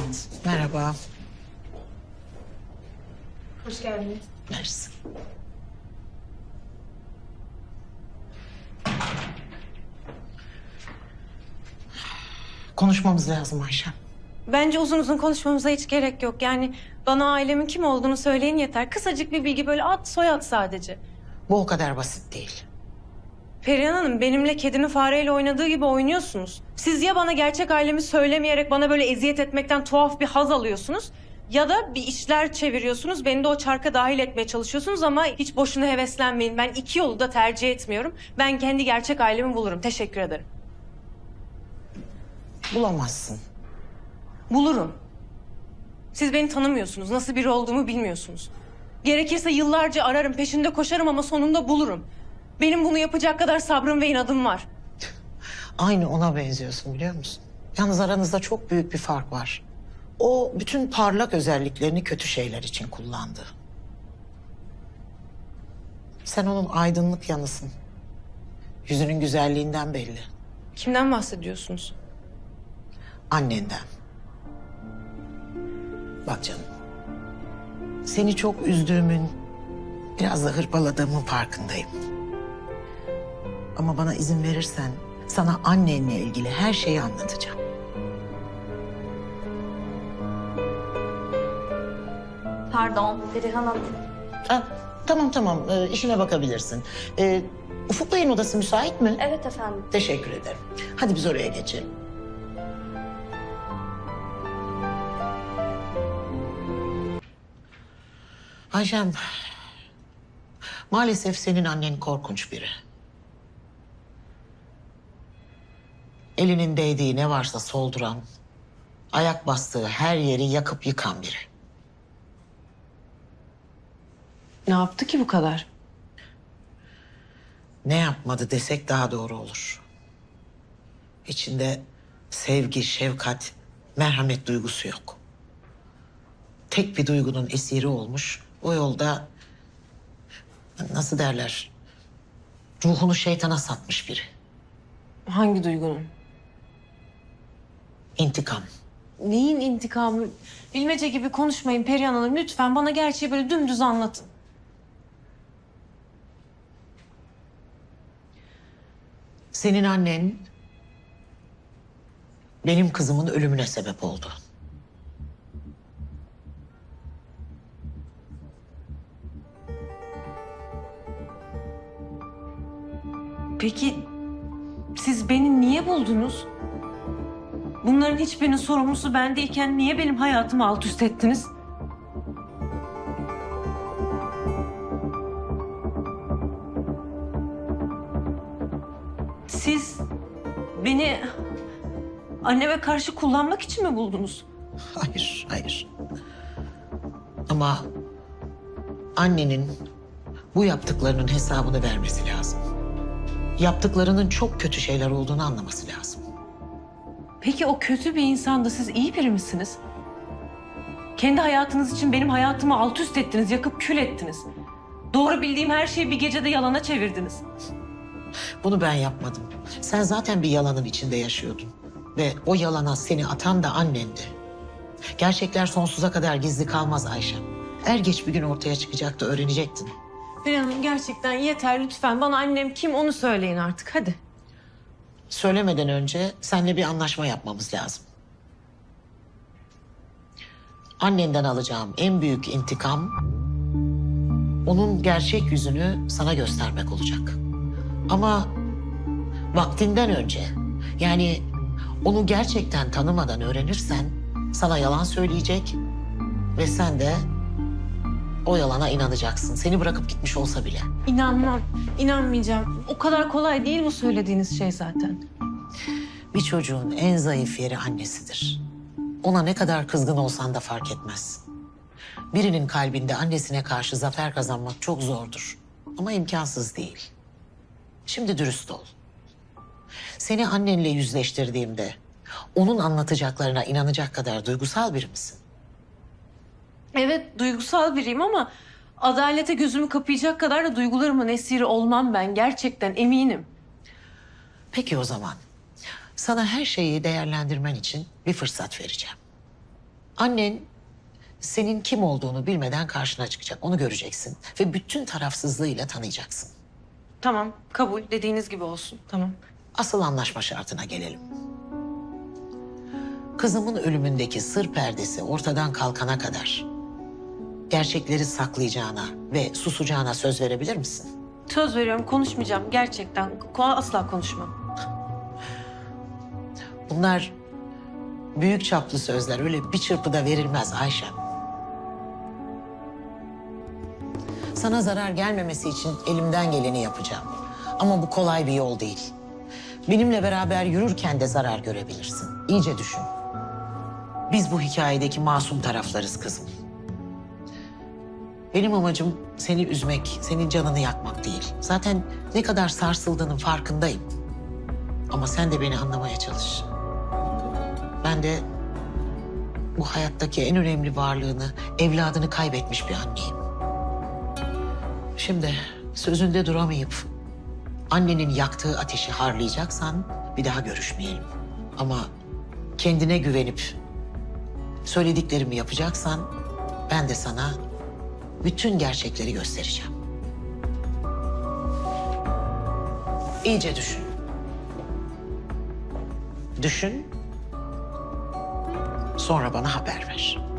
geldiniz. Merhaba. Hoş geldiniz. Mersi. Konuşmamız lazım Ayşem. Bence uzun uzun konuşmamıza hiç gerek yok. Yani bana ailemin kim olduğunu söyleyin yeter. Kısacık bir bilgi böyle ad soyad sadece. Bu o kadar basit değil. Perihan Hanım benimle kedinin fareyle oynadığı gibi oynuyorsunuz. Siz ya bana gerçek ailemi söylemeyerek bana böyle eziyet etmekten tuhaf bir haz alıyorsunuz. Ya da bir işler çeviriyorsunuz. Beni de o çarka dahil etmeye çalışıyorsunuz ama hiç boşuna heveslenmeyin. Ben iki yolu da tercih etmiyorum. Ben kendi gerçek ailemi bulurum. Teşekkür ederim. Bulamazsın. Bulurum. Siz beni tanımıyorsunuz. Nasıl biri olduğumu bilmiyorsunuz. Gerekirse yıllarca ararım, peşinde koşarım ama sonunda bulurum. Benim bunu yapacak kadar sabrım ve inadım var. Aynı ona benziyorsun biliyor musun? Yalnız aranızda çok büyük bir fark var. O bütün parlak özelliklerini kötü şeyler için kullandı. Sen onun aydınlık yanısın. Yüzünün güzelliğinden belli. Kimden bahsediyorsunuz? Annenden. Bak canım. Seni çok üzdüğümün, biraz da hırpaladığımın farkındayım. Ama bana izin verirsen sana annenle ilgili her şeyi anlatacağım. Pardon, Perihan Hanım. Ha, tamam tamam ee, işine bakabilirsin. Ee, Ufuk Bey'in odası müsait mi? Evet efendim. Teşekkür ederim. Hadi biz oraya geçelim. Ayşem, maalesef senin annen korkunç biri. Elinin değdiği ne varsa solduran, ayak bastığı her yeri yakıp yıkan biri. Ne yaptı ki bu kadar? Ne yapmadı desek daha doğru olur. İçinde sevgi, şefkat, merhamet duygusu yok. Tek bir duygunun esiri olmuş. O yolda nasıl derler? Ruhunu şeytana satmış biri. Hangi duygunun? İntikam. Neyin intikamı? Bilmece gibi konuşmayın Perihan Hanım. Lütfen bana gerçeği böyle dümdüz anlatın. Senin annen benim kızımın ölümüne sebep oldu. Peki siz beni niye buldunuz? Bunların hiçbirinin sorumlusu ben değilken niye benim hayatımı alt üst ettiniz? Siz beni anneme karşı kullanmak için mi buldunuz? Hayır, hayır. Ama annenin bu yaptıklarının hesabını vermesi lazım. Yaptıklarının çok kötü şeyler olduğunu anlaması lazım. Peki o kötü bir insandı siz iyi biri misiniz? Kendi hayatınız için benim hayatımı alt üst ettiniz, yakıp kül ettiniz. Doğru bildiğim her şeyi bir gecede yalana çevirdiniz. Bunu ben yapmadım. Sen zaten bir yalanın içinde yaşıyordun. Ve o yalana seni atan da annendi. Gerçekler sonsuza kadar gizli kalmaz Ayşe. Er geç bir gün ortaya çıkacaktı, öğrenecektin. Perihan Hanım gerçekten yeter lütfen. Bana annem kim onu söyleyin artık hadi. Söylemeden önce seninle bir anlaşma yapmamız lazım. Annenden alacağım en büyük intikam onun gerçek yüzünü sana göstermek olacak. Ama vaktinden önce yani onu gerçekten tanımadan öğrenirsen sana yalan söyleyecek ve sen de o yalana inanacaksın. Seni bırakıp gitmiş olsa bile. İnanmam, inanmayacağım. O kadar kolay değil bu söylediğiniz şey zaten. Bir çocuğun en zayıf yeri annesidir. Ona ne kadar kızgın olsan da fark etmez. Birinin kalbinde annesine karşı zafer kazanmak çok zordur. Ama imkansız değil. Şimdi dürüst ol. Seni annenle yüzleştirdiğimde onun anlatacaklarına inanacak kadar duygusal biri misin? Evet duygusal biriyim ama adalete gözümü kapayacak kadar da duygularımın esiri olmam ben. Gerçekten eminim. Peki o zaman. Sana her şeyi değerlendirmen için bir fırsat vereceğim. Annen senin kim olduğunu bilmeden karşına çıkacak. Onu göreceksin ve bütün tarafsızlığıyla tanıyacaksın. Tamam, kabul. Dediğiniz gibi olsun. Tamam. Asıl anlaşma şartına gelelim. Kızımın ölümündeki sır perdesi ortadan kalkana kadar gerçekleri saklayacağına ve susacağına söz verebilir misin? Söz veriyorum konuşmayacağım gerçekten. Asla konuşmam. Bunlar büyük çaplı sözler öyle bir çırpıda verilmez Ayşe. Sana zarar gelmemesi için elimden geleni yapacağım. Ama bu kolay bir yol değil. Benimle beraber yürürken de zarar görebilirsin. İyice düşün. Biz bu hikayedeki masum taraflarız kızım. Benim amacım seni üzmek, senin canını yakmak değil. Zaten ne kadar sarsıldığının farkındayım. Ama sen de beni anlamaya çalış. Ben de bu hayattaki en önemli varlığını, evladını kaybetmiş bir anneyim. Şimdi sözünde duramayıp annenin yaktığı ateşi harlayacaksan bir daha görüşmeyelim. Ama kendine güvenip söylediklerimi yapacaksan ben de sana bütün gerçekleri göstereceğim. İyice düşün. Düşün Sonra bana haber ver.